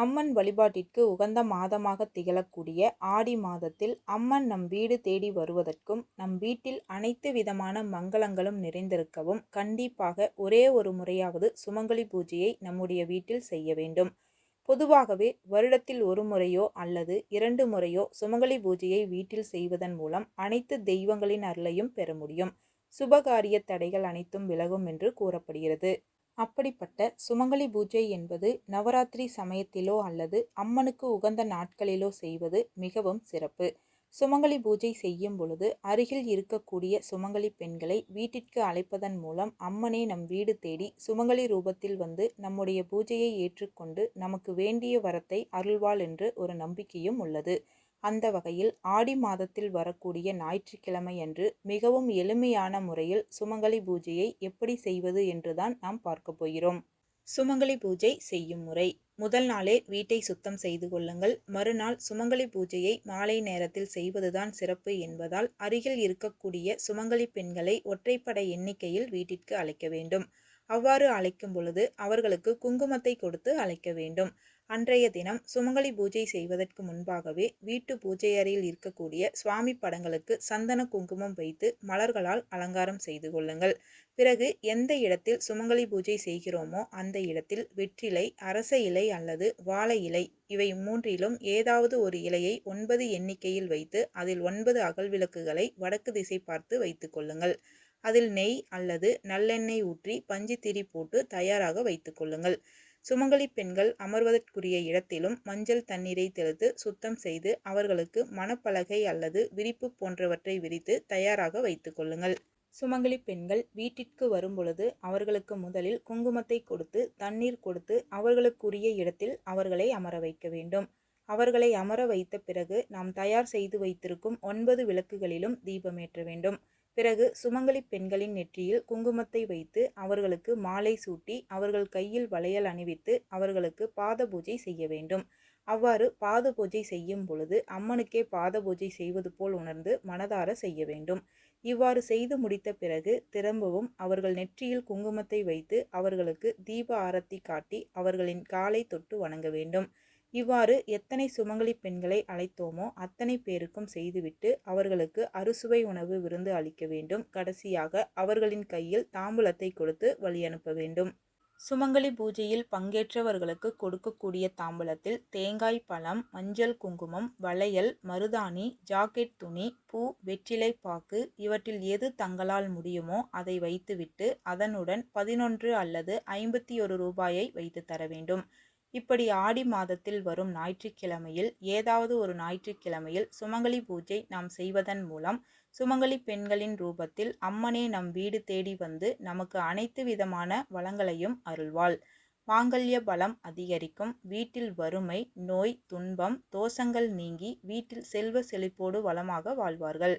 அம்மன் வழிபாட்டிற்கு உகந்த மாதமாக திகழக்கூடிய ஆடி மாதத்தில் அம்மன் நம் வீடு தேடி வருவதற்கும் நம் வீட்டில் அனைத்து விதமான மங்களங்களும் நிறைந்திருக்கவும் கண்டிப்பாக ஒரே ஒரு முறையாவது சுமங்கலி பூஜையை நம்முடைய வீட்டில் செய்ய வேண்டும். பொதுவாகவே வருடத்தில் ஒரு முறையோ அல்லது இரண்டு முறையோ சுமங்கலி பூஜையை வீட்டில் செய்வதன் மூலம் அனைத்து தெய்வங்களின் அருளையும் பெற முடியும். சுபகாரிய தடைகள் அனைத்தும் விலகும் என்று கூறப்படுகிறது. அப்படிப்பட்ட சுமங்கலி பூஜை என்பது நவராத்திரி சமயத்திலோ அல்லது அம்மனுக்கு உகந்த நாட்களிலோ செய்வது மிகவும் சிறப்பு. சுமங்கலி பூஜை செய்யும் பொழுது அருகில் இருக்கக்கூடிய சுமங்கலி பெண்களை வீட்டிற்கு அழைப்பதன் மூலம் அம்மனே நம் வீடு தேடி சுமங்கலி ரூபத்தில் வந்து நம்முடைய பூஜையை ஏற்றுக்கொண்டு நமக்கு வேண்டிய வரத்தை அருள்வாள் என்று ஒரு நம்பிக்கையும் உள்ளது. அந்த வகையில் ஆடி மாதத்தில் வரக்கூடிய ஞாயிற்றுக்கிழமை அன்று மிகவும் எளிமையான முறையில் சுமங்கலி பூஜையை எப்படி செய்வது என்றுதான் நாம் பார்க்க போகிறோம். சுமங்கலி பூஜை செய்யும் முறை. முதல் நாளே வீட்டை சுத்தம் செய்து கொள்ளுங்கள். மறுநாள் சுமங்கலி பூஜையை மாலை நேரத்தில் செய்வதுதான் சிறப்பு என்பதால் அருகில் இருக்கக்கூடிய சுமங்கலி பெண்களை ஒற்றைப்படை எண்ணிக்கையில் வீட்டிற்கு அழைக்க வேண்டும். அவ்வாறு அழைக்கும் பொழுது அவர்களுக்கு குங்குமத்தை கொடுத்து அழைக்க வேண்டும். அன்றைய தினம் சுமங்கலி பூஜை செய்வதற்கு முன்பாகவே வீட்டு பூஜை அறையில் இருக்கக்கூடிய சுவாமி படங்களுக்கு சந்தன குங்குமம் வைத்து மலர்களால் அலங்காரம் செய்து கொள்ளுங்கள். பிறகு எந்த இடத்தில் சுமங்கலி பூஜை செய்கிறோமோ அந்த இடத்தில் வெற்றிலை அரச இலை அல்லது வாழை இலை இவை மூன்றிலும் ஏதாவது ஒரு இலையை ஒன்பது எண்ணிக்கையில் வைத்து அதில் ஒன்பது அகல் விளக்குகளை வடக்கு திசை பார்த்து வைத்து கொள்ளுங்கள். அதில் நெய் அல்லது நல்லெண்ணெய் ஊற்றி பஞ்சு திரி போட்டு தயாராக வைத்து கொள்ளுங்கள். சுமங்கலி பெண்கள் அமர்வதற்குரிய இடத்திலும் மஞ்சள் தண்ணீரை தெளித்து சுத்தம் செய்து அவர்களுக்கு மணப்பலகை அல்லது விரிப்பு போன்றவற்றை விரித்து தயாராக வைத்து கொள்ளுங்கள். சுமங்கலி பெண்கள் வீட்டிற்கு வரும்பொழுது அவர்களுக்கு முதலில் குங்குமத்தை கொடுத்து தண்ணீர் கொடுத்து அவர்களுக்குரிய இடத்தில் அவர்களை அமர வைக்க வேண்டும். அவர்களை அமர வைத்த பிறகு நாம் தயார் செய்து வைத்திருக்கும் ஒன்பது விளக்குகளிலும் தீபமேற்ற வேண்டும். பிறகு சுமங்கலி பெண்களின் நெற்றியில் குங்குமத்தை வைத்து அவர்களுக்கு மாலை சூட்டி அவர்கள் கையில் வளையல் அணிவித்து அவர்களுக்கு பாத பூஜை செய்ய வேண்டும். அவ்வாறு பாத பூஜை செய்யும் பொழுது அம்மனுக்கே பாத பூஜை செய்வது போல் உணர்ந்து மனதார செய்ய வேண்டும். இவ்வாறு செய்து முடித்த பிறகு திரும்பவும் அவர்கள் நெற்றியில் குங்குமத்தை வைத்து அவர்களுக்கு தீப ஆரத்தி காட்டி அவர்களின் காலை தொட்டு வணங்க வேண்டும். இவ்வாறு எத்தனை சுமங்கலி பெண்களை அழைத்தோமோ அத்தனை பேருக்கும் செய்துவிட்டு அவர்களுக்கு அறுசுவை உணவு விருந்து அளிக்க வேண்டும். கடைசியாக அவர்களின் கையில் தாம்பூலத்தை கொடுத்து வழி அனுப்ப வேண்டும். சுமங்கலி பூஜையில் பங்கேற்றவர்களுக்கு கொடுக்கக்கூடிய தாம்பூலத்தில் தேங்காய் பழம் மஞ்சள் குங்குமம் வளையல் மருதாணி ஜாக்கெட் துணி பூ வெற்றிலை பாக்கு இவற்றில் எது தங்களால் முடியுமோ அதை வைத்துவிட்டு அதனுடன் பதினொன்று அல்லது ஐம்பத்தி ஒரு ரூபாயை வைத்து தர வேண்டும். இப்படி ஆடி மாதத்தில் வரும் ஞாயிற்றுக்கிழமையில் ஏதாவது ஒரு ஞாயிற்றுக்கிழமையில் சுமங்கலி பூஜை நாம் செய்வதன் மூலம் சுமங்கலி பெண்களின் ரூபத்தில் அம்மனே நம் வீடு தேடி வந்து நமக்கு அனைத்து விதமான வளங்களையும் அருள்வாள். மாங்கல்ய பலம் அதிகரிக்கும் வீட்டில் வறுமை நோய் துன்பம் தோஷங்கள் நீங்கி வீட்டில் செல்வ செழிப்போடு வளமாக வாழ்வார்கள்.